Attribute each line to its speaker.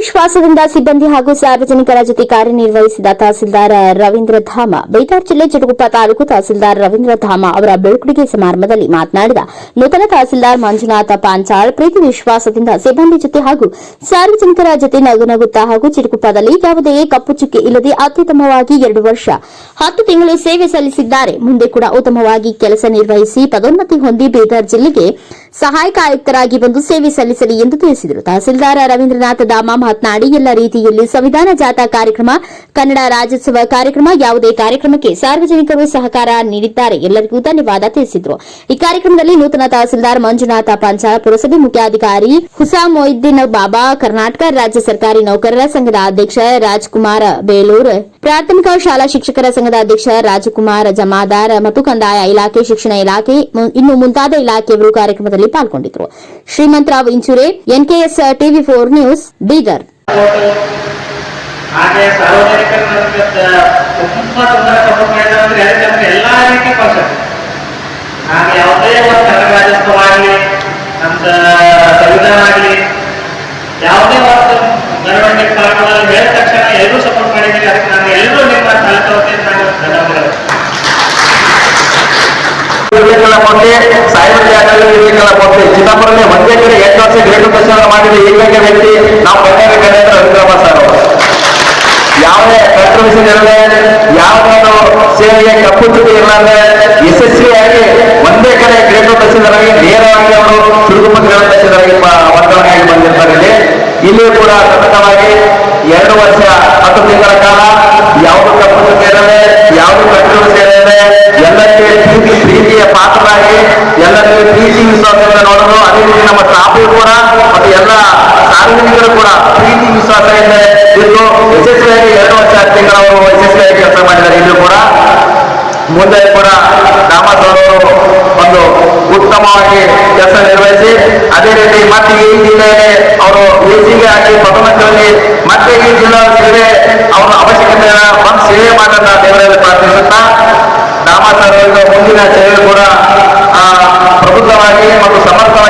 Speaker 1: ವಿಶ್ವಾಸದಿಂದ ಸಿಬ್ಬಂದಿ ಹಾಗೂ ಸಾರ್ವಜನಿಕರ ಜೊತೆ ಕಾರ್ಯನಿರ್ವಹಿಸಿದ ತಹಸೀಲ್ದಾರ್ ರವೀಂದ್ರ ಧಾಮ. ಬೈದಾರ್ ಜಿಲ್ಲೆ ಚಟಗುಪ್ಪ ತಾಲೂಕು ತಹಸೀಲ್ದಾರ್ ರವೀಂದ್ರ ಧಾಮ ಅವರ ಬೆಳಕುಡಿಗೆ ಸಮಾರಂಭದಲ್ಲಿ ಮಾತನಾಡಿದ ನೂತನ ತಹಸೀಲ್ದಾರ್ ಮಂಜುನಾಥ ಪಾಂಚಾಳ್, ಪ್ರೀತಿ ವಿಶ್ವಾಸದಿಂದ ಸಿಬ್ಬಂದಿ ಜೊತೆ ಹಾಗೂ ಸಾರ್ವಜನಿಕರ ಜೊತೆ ನಗುನಗುತ್ತಾ ಹಾಗೂ ಚಿರುಗುಪ್ಪದಲ್ಲಿ ಯಾವುದೇ ಕಪ್ಪು ಚುಕ್ಕೆ ಇಲ್ಲದೆ ಅತ್ಯುತ್ತಮವಾಗಿ ಎರಡು ವರ್ಷ, ಹತ್ತು ತಿಂಗಳು ಸೇವೆ ಸಲ್ಲಿಸಿದ್ದಾರೆ. ಮುಂದೆ ಕೂಡ ಉತ್ತಮವಾಗಿ ಕೆಲಸ ನಿರ್ವಹಿಸಿ ಪದೋನ್ನತಿ ಹೊಂದಿ ಬೀದರ್ ಜಿಲ್ಲೆಗೆ ಸಹಾಯಕ ಆಯುಕ್ತರಾಗಿ ಬಂದು ಸೇವೆ ಸಲ್ಲಿಸಲಿ ಎಂದು ತಿಳಿಸಿದರು. ತಹಸೀಲ್ದಾರ್ ರವೀಂದ್ರನಾಥ ದಾಮ ಮಾತನಾಡಿ, ಎಲ್ಲ ರೀತಿಯಲ್ಲಿ ಸಂವಿಧಾನ ಜಾಥಾ ಕಾರ್ಯಕ್ರಮ, ಕನ್ನಡ ರಾಜ್ಯೋತ್ಸವ ಕಾರ್ಯಕ್ರಮ ಯಾವುದೇ ಕಾರ್ಯಕ್ರಮಕ್ಕೆ ಸಾರ್ವಜನಿಕರು ಸಹಕಾರ ನೀಡಿದ್ದಾರೆ. ಎಲ್ಲರಿಗೂ ಧನ್ಯವಾದ ತಿಳಿಸಿದರು. ಈ ಕಾರ್ಯಕ್ರಮದಲ್ಲಿ ನೂತನ ತಹಸೀಲ್ದಾರ್ ಮಂಜುನಾಥ ಪಂಚಾಳ, ಪುರಸಭೆ ಮುಖ್ಯಾಧಿಕಾರಿ ಹುಸಾ ಮೊಯ್ದೀನ್ ಬಾಬಾ, ಕರ್ನಾಟಕ ರಾಜ್ಯ ಸರ್ಕಾರಿ ನೌಕರರ ಸಂಘದ ಅಧ್ಯಕ್ಷ ರಾಜ್ಕುಮಾರ್ ಬೇಲೂರ್ ಪ್ರಾಥಮಿಕ ಶಾಲಾ ಶಿಕ್ಷಕರ ಸಂಘದ ಅಧ್ಯಕ್ಷ ರಾಜಕುಮಾರ್ ಜಮಾದಾರ್ ಮತ್ತು ಕಂದಾಯ ಇಲಾಖೆ, ಶಿಕ್ಷಣ ಇಲಾಖೆ ಇನ್ನು ಮುಂತಾದ ಇಲಾಖೆಯವರು ಕಾರ್ಯಕ್ರಮದಲ್ಲಿ ಪಾಲ್ಗೊಂಡಿದ್ದರು. Shrimantrao Inchure, NKS TV four news, Bidar.
Speaker 2: ಹಾಗೆ ಸಾರ್ವಜನಿಕರ ನಡುವೆ ತುಂಬಾ ತೊಂದರೆ ಕೊಟ್ಟಿದ್ದಾರೆ ಅಂದ್ರೆ ಯಾಕಂದ್ರೆ ಎಲ್ಲಾ ರೀತಿ ಕಾನ್ಸೆಪ್ಟ್ ಹಾಗೆ ಯಾವುದೇ ಒಂದು ಕನ್ನಡ ರಾಜ್ಯೋತ್ಸವ ಆಗಲಿ ನಮ್ದು ಸಂವಿಧಾನ ಆಗಲಿ ಯಾವುದೇ ಒಂದು ಮೆರವಣಿಗೆ ಕಾರ್ಯಕ್ರಮದಲ್ಲಿ ಹೇಳಿದ ತಕ್ಷಣ ಎಲ್ಲರೂ ಸಪೋರ್ಟ್ ಮಾಡಿದ್ದೀರಿ ಅದಕ್ಕೆ ನಾನು ಎಲ್ಲರೂ ನಿಮ್ಮ ತಾಲೂಕು ವತಿಯಿಂದ ನಾನು ಧನ್ಯವಾದಗಳು
Speaker 3: ಇರ್ಲಿಕ್ಕೆಲ್ಲ ಕೊಟ್ಟೆ ಸಾಯಿಬರ್ ಜಾಗದಲ್ಲಿ ಇರ್ಲಿಕ್ಕೆಲ್ಲ ಕೊಟ್ಟೆ ಚಿದಂಬರನೇ ಒಂದೇ ಕಡೆ ಎಂಟು ವರ್ಷ ಗ್ರೇಟ್ ಪ್ರಚಾರ ಮಾಡಿದ ಏಕೈಕ ವ್ಯಕ್ತಿ ನಾವು ಕನ್ಯಾಗ ಗಣೇಂದ್ರ ರವೀಂದ್ರಮ್ಮ ಸರ್ ಅವರು. ಯಾವುದೇ ಕಾಂಟ್ರವರ್ಷನ್ ಇರದೆ ಯಾವುದೇ ಒಂದು ಸೇವೆಗೆ ಕಪ್ಪು ಚುಟ್ಟಿ ಇರಲಾರ್ದೆ ಯಶಸ್ವಿಯಾಗಿ ಒಂದೇ ಕಡೆ ಗ್ರೇಟ್ ತಹಸೀಲ್ದಾರಾಗಿ ನೇರವಾಗಿ ಅವರು ಸುಡುಗುಪ್ಪ ಗ್ರೇಟ್ ತಹಸೀಲ್ದಾರಾಗಿ ವರ್ಗಾವಣೆಯಾಗಿ ಬಂದಿರ್ತಾರೆ. ಇಲ್ಲಿ, ಇಲ್ಲಿಯೂ ಕೂಡ ಸತತವಾಗಿ ಎರಡು ವರ್ಷ, ಹತ್ತು ತಿಂಗಳ ಕಾಲ ಯಾವುದು ಕಪ್ಪು ಚುಟ್ಟಿ ಇರದೆ ಎಲ್ಲರಿಗೆ ಪ್ರೀತಿ ವಿಶ್ವಾಸದಿಂದ ನೋಡೋದು, ಅದೇ ರೀತಿ ನಮ್ಮ ಸ್ಟಾಫು ಕೂಡ, ಮತ್ತು ಎಲ್ಲ ಸಾರ್ವಜನಿಕರು ಕೂಡ ಪ್ರೀತಿ ವಿಶ್ವಾಸದಿಂದ ಇದ್ದು ಯಶಸ್ವಿಯಾಗಿ ಎರಡು ವರ್ಷ ತಿಂಗಳವರು ಯಶಸ್ವಿಯಾಗಿ ಕೆಲಸ ಮಾಡಿದ್ದಾರೆ. ಇಲ್ಲೂ ಕೂಡ ಮುಂದೆ ಕೂಡ ದಾಮಸ್ ಅವರು ಒಂದು ಉತ್ತಮವಾಗಿ ಕೆಲಸ ನಿರ್ವಹಿಸಿ, ಅದೇ ರೀತಿ ಮತ್ತೆ ಈ ಜಿಲ್ಲೆಯಲ್ಲಿ ಅವರು ಎಸಿಗೆ ಆಗಿ ಪದೋನ್ನತಿಯಲ್ಲಿ ಮತ್ತೆ ಈ ಜಿಲ್ಲಾ ಸೇವೆ, ಅವರ ಅವಶ್ಯಕತೆ ಬಂದು ಸೇವೆ ಮಾಡೋಣ ದೇವರಲ್ಲಿ ಪ್ರಾರ್ಥಿಸುತ್ತಾ ಅವರಿಗೆ ಮುಂದಿನ ಸೇವೆ ಕೂಡ ahí,